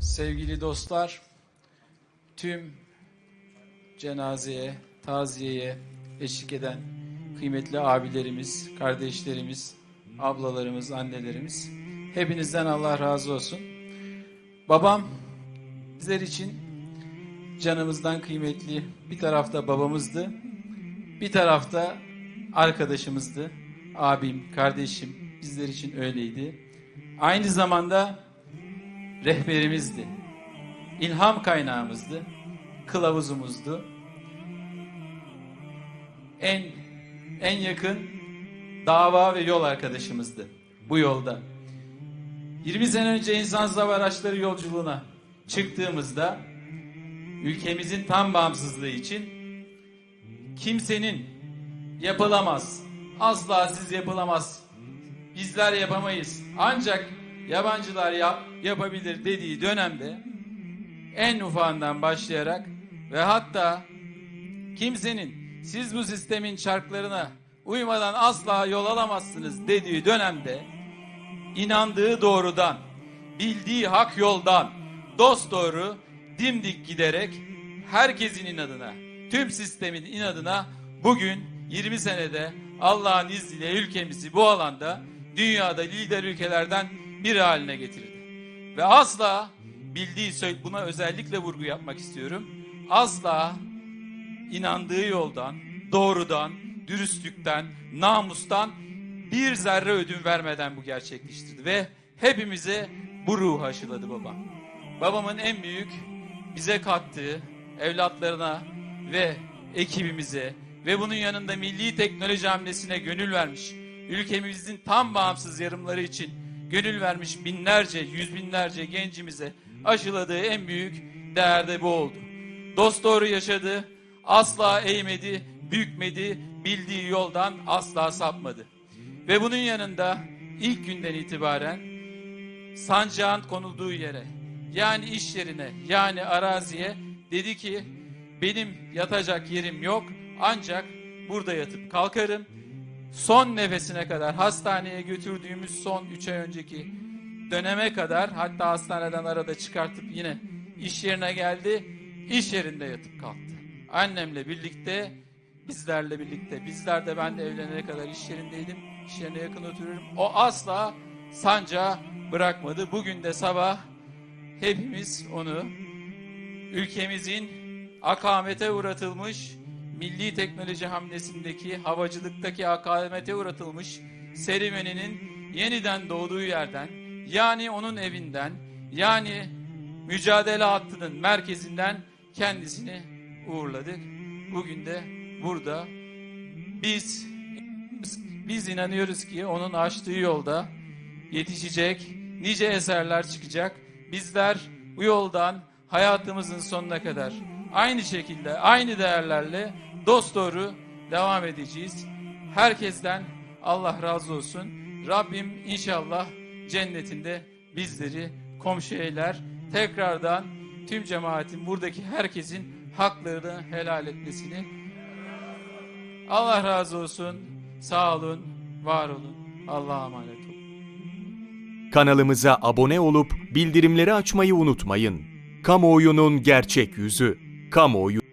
Sevgili dostlar, tüm cenazeye, taziyeye eşlik eden kıymetli abilerimiz, kardeşlerimiz, ablalarımız, annelerimiz, hepinizden Allah razı olsun. Babam bizler için canımızdan kıymetli bir tarafta babamızdı, bir tarafta arkadaşımızdı. Abim, kardeşim bizler için öyleydi. Aynı zamanda rehberimizdi. İlham kaynağımızdı. Kılavuzumuzdu. En en yakın dava ve yol arkadaşımızdı bu yolda. 20 sene önce insan hava araçları yolculuğuna çıktığımızda ülkemizin tam bağımsızlığı için kimsenin yapılamaz, asla siz yapılamaz, bizler yapamayız. Ancak yabancılar yap, yapabilir dediği dönemde en ufağından başlayarak ve hatta kimsenin siz bu sistemin çarklarına uymadan asla yol alamazsınız dediği dönemde inandığı doğrudan, bildiği hak yoldan dost doğru dimdik giderek herkesin inadına, tüm sistemin inadına bugün 20 senede Allah'ın izniyle ülkemizi bu alanda dünyada lider ülkelerden biri haline getirdi. Ve asla bildiği buna özellikle vurgu yapmak istiyorum. Asla inandığı yoldan, doğrudan, dürüstlükten, namustan bir zerre ödün vermeden bu gerçekleştirdi ve hepimize bu ruhu aşıladı babam. Babamın en büyük bize kattığı evlatlarına ve ekibimize ve bunun yanında milli teknoloji hamlesine gönül vermiş, ülkemizin tam bağımsız yarımları için gönül vermiş binlerce, yüz binlerce gencimize aşıladığı en büyük değer de bu oldu. Dost doğru yaşadı, asla eğmedi, bükmedi, bildiği yoldan asla sapmadı. Ve bunun yanında ilk günden itibaren sancağın konulduğu yere yani iş yerine yani araziye dedi ki benim yatacak yerim yok ancak burada yatıp kalkarım. Son nefesine kadar hastaneye götürdüğümüz son 3 ay önceki döneme kadar hatta hastaneden arada çıkartıp yine iş yerine geldi. iş yerinde yatıp kalktı. Annemle birlikte bizlerle birlikte bizler de ben de evlenene kadar iş yerindeydim. İş yerine yakın oturuyorum. O asla sancağı bırakmadı. Bugün de sabah hepimiz onu ülkemizin akamete uğratılmış milli teknoloji hamlesindeki havacılıktaki akamete uğratılmış serüveninin yeniden doğduğu yerden yani onun evinden yani mücadele hattının merkezinden kendisini uğurladık. Bugün de burada biz biz inanıyoruz ki onun açtığı yolda yetişecek nice eserler çıkacak. Bizler bu yoldan hayatımızın sonuna kadar aynı şekilde, aynı değerlerle dosdoğru devam edeceğiz. Herkesten Allah razı olsun. Rabbim inşallah cennetinde bizleri komşu eyler. Tekrardan tüm cemaatin, buradaki herkesin haklarını helal etmesini Allah razı olsun. Sağ olun, var olun. Allah'a emanet olun. Kanalımıza abone olup bildirimleri açmayı unutmayın. Kamuoyunun gerçek yüzü. Kamuoyu